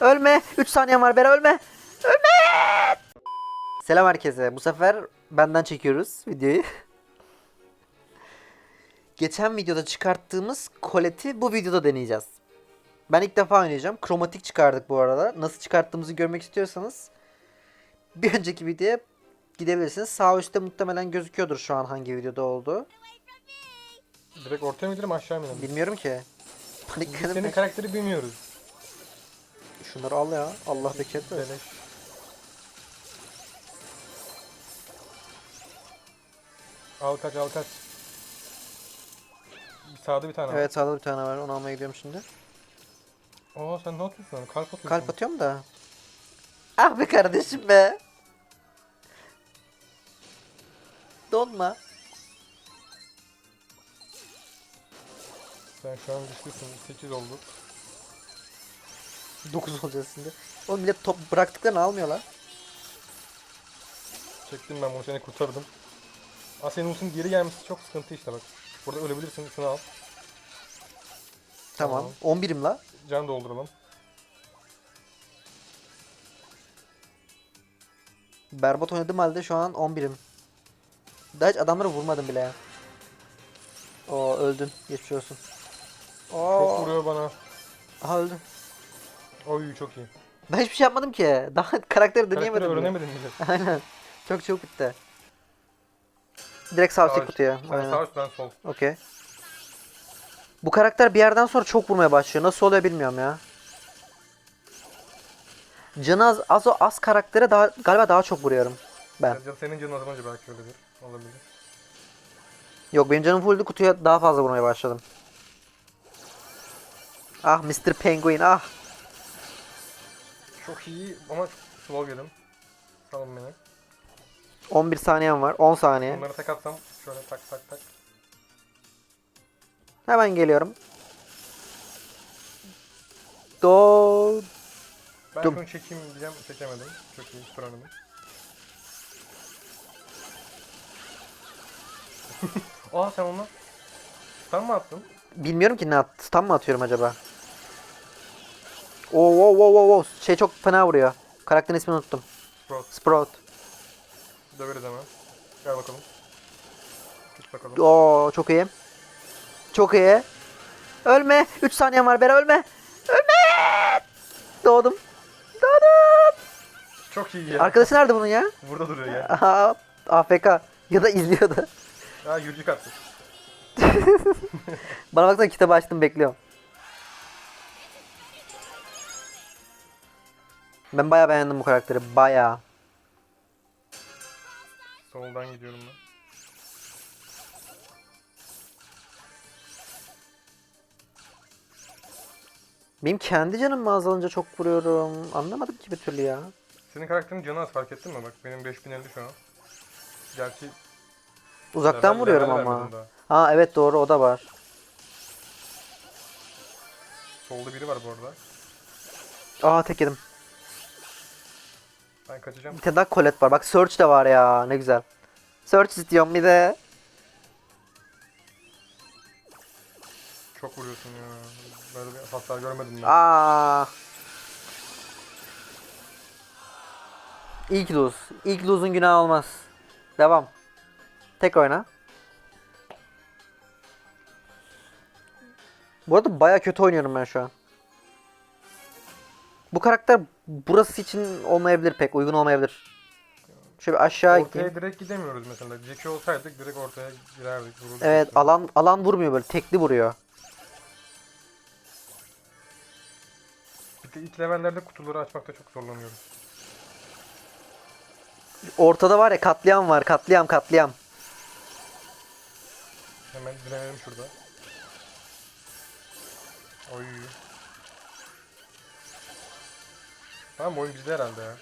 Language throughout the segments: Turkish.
Ölme. 3 saniyen var Bera ölme. Ölme. Selam herkese. Bu sefer benden çekiyoruz videoyu. Geçen videoda çıkarttığımız koleti bu videoda deneyeceğiz. Ben ilk defa oynayacağım. Kromatik çıkardık bu arada. Nasıl çıkarttığımızı görmek istiyorsanız bir önceki videoya gidebilirsiniz. Sağ üstte muhtemelen gözüküyordur şu an hangi videoda olduğu. Direkt ortaya mı gidelim aşağı mı inelim? Bilmiyorum ki. Panikledim. senin karakteri bilmiyoruz. Şunları al ya. Allah bereket versin. Al kaç al kaç. Sağda bir tane var. Evet sağda bir tane var. Onu almaya gidiyorum şimdi. Aa sen ne atıyorsun? Kalp atıyorsun. Kalp atıyorum da. Ah be kardeşim be. Donma. Sen şu an güçlüsün. 8 oldu. 9 olacağız şimdi. Oğlum millet top bıraktıklarını almıyorlar. Çektim ben bunu seni kurtardım. Aa senin geri gelmesi çok sıkıntı işte bak. Burada ölebilirsin şunu al. Tamam. 11'im la. Can dolduralım. Berbat oynadığım halde şu an 11'im. Daha hiç adamları vurmadım bile ya. Oo öldün. Geçmiş olsun. Oo. Çok vuruyor bana. Aha öldüm. Oy çok iyi. Ben hiçbir şey yapmadım ki. Daha karakteri Karakteri deneyemedim. bile. öğrenemedin mi? Aynen. Çok çabuk bitti. Direkt sağ üstteki kutuya. Sen Aynen. sağ üst ben sol. Okey. Bu karakter bir yerden sonra çok vurmaya başlıyor. Nasıl oluyor bilmiyorum ya. Canı az, az, o az karaktere daha, galiba daha çok vuruyorum ben. Ya senin canın az önce belki öyledir. Olabilir. Yok benim canım fulldü kutuya daha fazla vurmaya başladım. Ah Mr. Penguin ah. Çok iyi ama slow yedim. Salın beni. 11 saniyem var. 10 saniye. Bunları tek atsam şöyle tak tak tak. Hemen geliyorum. Do Ben Dım. şunu çekeyim diyeceğim çekemedim. Çok iyi oynadım. Aa sen onu sen mi attın? Bilmiyorum ki ne at. Stun mı atıyorum acaba? Oo wow wow wow. Şey çok fena vuruyor. Karakterin ismini unuttum. Sprout. Sprout. Döveriz hemen. Gel bakalım. Tut bakalım. Oo çok iyi. Çok iyi. Ölme. 3 saniyem var Bera ölme. Ölme. Doğdum. Doğdum. Çok iyi ya. Arkadaşı nerede bunun ya? Burada duruyor ya. Aha, AFK. Ya da izliyordu. Ha yürücük attı. Bana baksana kitabı açtım bekliyorum. Ben bayağı beğendim bu karakteri. Bayağı. Soldan gidiyorum ben. Benim kendi canım mı azalınca çok vuruyorum? Anlamadım ki bir türlü ya. Senin karakterin canı az fark ettin mi? Bak benim 5050 şu an. Gerçi Uzaktan level- vuruyorum level ama. Ha evet doğru o da var. Solda biri var bu arada. Aa tek yedim. Ben kaçacağım. Bir tane daha Colette var. Bak Search de var ya. Ne güzel. Search istiyorum bir de. Çok vuruyorsun ya. Böyle bir hasar görmedim ben. Aa. İlk lose. İlk lose'un günahı olmaz. Devam. Tek oyna. Bu arada baya kötü oynuyorum ben şu an. Bu karakter burası için olmayabilir pek. Uygun olmayabilir. Şöyle aşağı Ortaya gideyim. direkt gidemiyoruz mesela. Jackie olsaydık direkt ortaya girerdik. Vururduk. Evet mesela. alan alan vurmuyor böyle. Tekli vuruyor. Bir de ilk levellerde kutuları açmakta çok zorlanıyoruz. Ortada var ya katliam var. Katliam katliam. Hemen direnelim şurada. Oy. Tamam oyun bizde herhalde ya.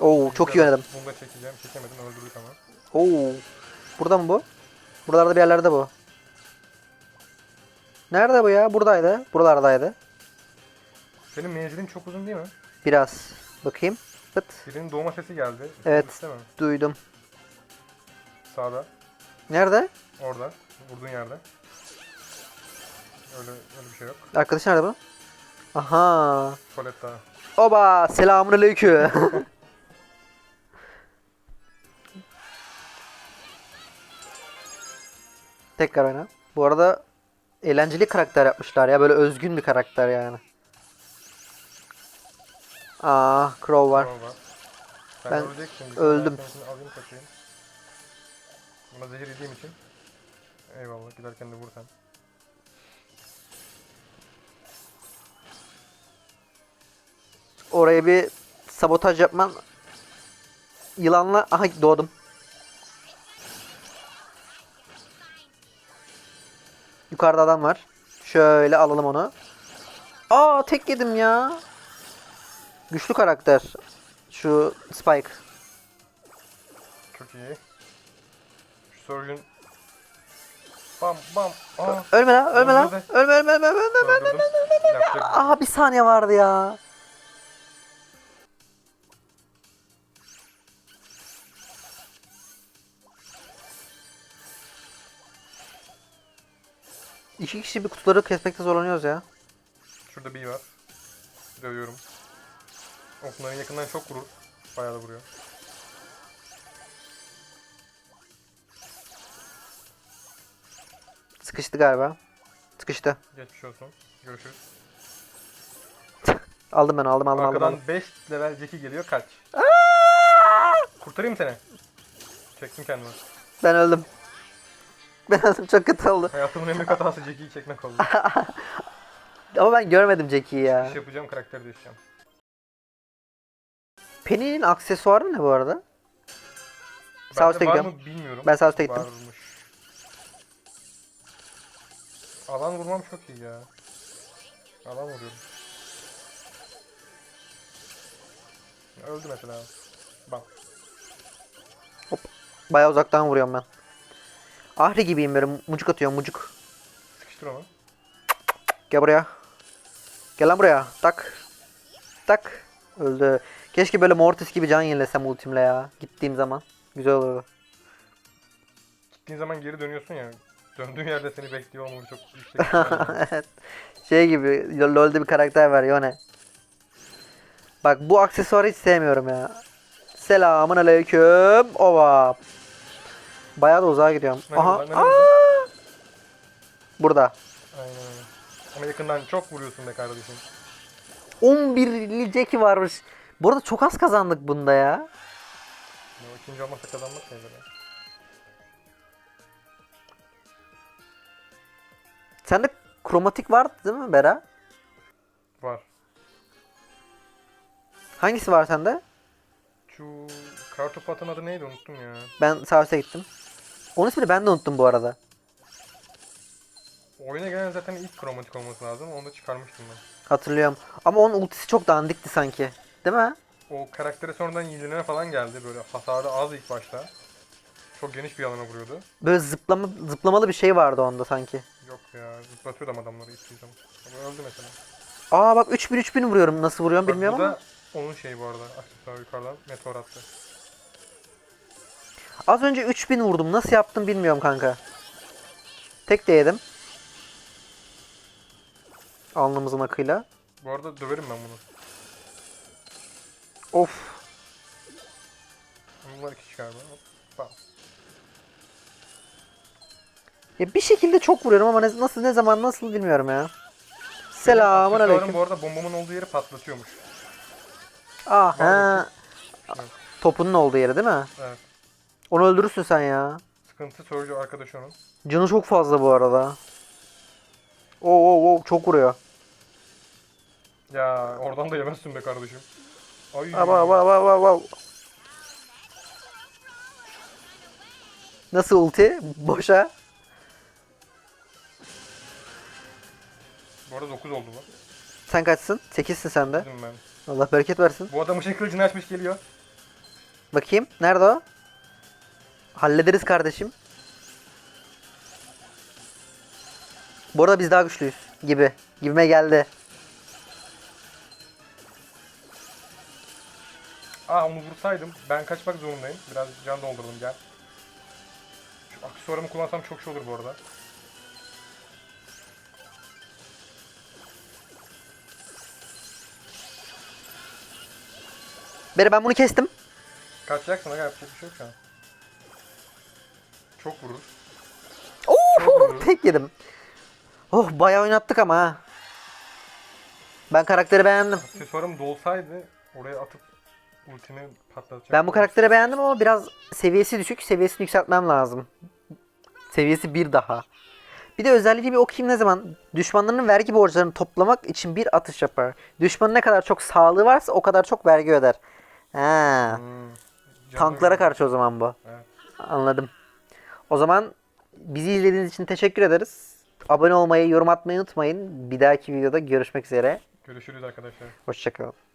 Oo çok iyi oynadım. Bunu da çekeceğim. Çekemedim öldürdük ama. Oo. Burada mı bu? Buralarda bir yerlerde bu. Nerede bu ya? Buradaydı. Buralardaydı. Senin menzilin çok uzun değil mi? Biraz. Bakayım. Pıt. Birinin doğma sesi geldi. Evet. Üstte mi? Duydum. Sağda. Nerede? Orada. Vurduğun yerde. Öyle, öyle bir şey yok. Arkadaş nerede bu? Aha. Coletta. Oba selamun aleyküm. Tekrar oyna. Bu arada eğlenceli karakter yapmışlar ya. Böyle özgün bir karakter yani. Aa, Crow var. Tamam var. Ben. Bir öldüm. Ben alayım kaçayım. Buna zehir yediğim için. Eyvallah giderken de vur sen. Oraya bir sabotaj yapman. Yılanla aha doğdum. Yukarıda adam var. Şöyle alalım onu. Aa tek yedim ya. Güçlü karakter. Şu Spike. Çok iyi. Şu Surgeon. Bam bam. Aa. Ölme lan, ölme lan. Öldürdü. Ölme, ölme, ölme, ölme, ölme. Öldürdüm. Yapacak. Aha bir saniye vardı ya. İki kişi bir kutuları kesmekte zorlanıyoruz ya. Şurada bir var. Dövüyorum. Okların yakından çok vurur. Bayağı da vuruyor. Sıkıştı galiba. Sıkıştı. Geçmiş olsun. Görüşürüz. Aldım ben aldım aldım aldım. Arkadan aldım. 5 level Jackie geliyor kaç. Kurtarayım seni. Çektim kendimi. Ben öldüm. Ben öldüm çok kötü oldu. Hayatımın en büyük hatası Jackie'yi çekmek oldu. Ama ben görmedim Jackie'yi ya. İş yapacağım karakteri değişeceğim. Penny'nin aksesuarı ne bu arada? Sağ üstte Bende var gidiyorum. mı bilmiyorum. Ben sağ üstte gittim. Varmış. Alan vurmam çok iyi ya. Alan vuruyorum. Öldü mesela. Bak. Bayağı uzaktan vuruyorum ben. Ahri gibiyim böyle mucuk atıyorum mucuk. Sıkıştır onu. Gel buraya. Gel lan buraya. Tak. Tak. Öldü. Keşke böyle Mortis gibi can yenilesem ultimle ya. Gittiğim zaman. Güzel olurdu. Gittiğin zaman geri dönüyorsun ya. Döndüğün yerde seni bekliyor olmalı çok yüksek. ihtimalle. evet. Şey gibi Lo- LoL'de bir karakter var Yone. Bak bu aksesuarı hiç sevmiyorum ya. Selamun aleyküm. Ova. Bayağı da uzağa gidiyorum. Aha. Aa! Burada. Aynen öyle. Ama yakından çok vuruyorsun be kardeşim. 11'li Jackie varmış. Bu arada çok az kazandık bunda ya. Ya, ikinci olmasa kazanmak ne böyle? Sende kromatik vardı değil mi Bera? Var. Hangisi var sende? Şu kartopatın adı neydi unuttum ya. Ben Saus'e gittim. Onun ismini ben de unuttum bu arada. Oyuna gelen zaten ilk kromatik olması lazım. Onu da çıkarmıştım ben. Hatırlıyorum. Ama onun ultisi çok dandikti sanki. Değil mi? O karaktere sonradan yenileme falan geldi. Böyle hasarı az ilk başta. Çok geniş bir alana vuruyordu. Böyle zıplama, zıplamalı bir şey vardı onda sanki. Yok ya zıplatıyordu ama adamları istediği zaman. Ama öldü mesela. Aa bak 3000 3000 vuruyorum. Nasıl vuruyorum Bak, bilmiyorum bu ama. da onun şeyi bu arada. Aksesuar yukarıdan meteor attı. Az önce 3000 vurdum. Nasıl yaptım bilmiyorum kanka. Tek de yedim. Alnımızın akıyla. Bu arada döverim ben bunu. Of. Bunlar iki? Hop. Bam. Ya bir şekilde çok vuruyorum ama ne- nasıl ne zaman nasıl bilmiyorum ya. Selamun aleyküm. bu arada bombamın olduğu yeri patlatıyormuş. Ah he. Topunun olduğu yeri değil mi? Evet. Onu öldürürsün sen ya. Sıkıntı sorucu arkadaşı onun. Canı çok fazla bu arada. Oo oo oo çok vuruyor. Ya oradan da yemezsin be kardeşim. Ay. Aba aba aba aba aba. Nasıl ulti? Boşa. Bu arada 9 oldu bu. Sen kaçsın? 8'sin sen de. Dedim ben. Allah bereket versin. Bu adam ışık kılıcını açmış geliyor. Bakayım. Nerede o? Hallederiz kardeşim. Bu arada biz daha güçlüyüz gibi. Gibime geldi. Aa onu vursaydım. Ben kaçmak zorundayım. Biraz can doldurdum gel. Şu aksesuarımı kullansam çok şey olur bu arada. Beri ben bunu kestim. Kaçacaksın aga yapacak bir şey yok şu an. Çok vurur. Oo, tek yedim. Oh bayağı oynattık ama ha. Ben karakteri beğendim. Aksesuarım dolsaydı oraya atıp ultimi patlatacaktım. Ben bu karakteri beğendim ama biraz seviyesi düşük. Seviyesini yükseltmem lazım. Seviyesi bir daha. Bir de özelliği bir okuyayım ne zaman. Düşmanların vergi borçlarını toplamak için bir atış yapar. Düşmanın ne kadar çok sağlığı varsa o kadar çok vergi öder. Ha. Hmm. Tanklara karşı o zaman bu. Evet. Anladım. O zaman bizi izlediğiniz için teşekkür ederiz. Abone olmayı, yorum atmayı unutmayın. Bir dahaki videoda görüşmek üzere. Görüşürüz arkadaşlar. Hoşçakalın.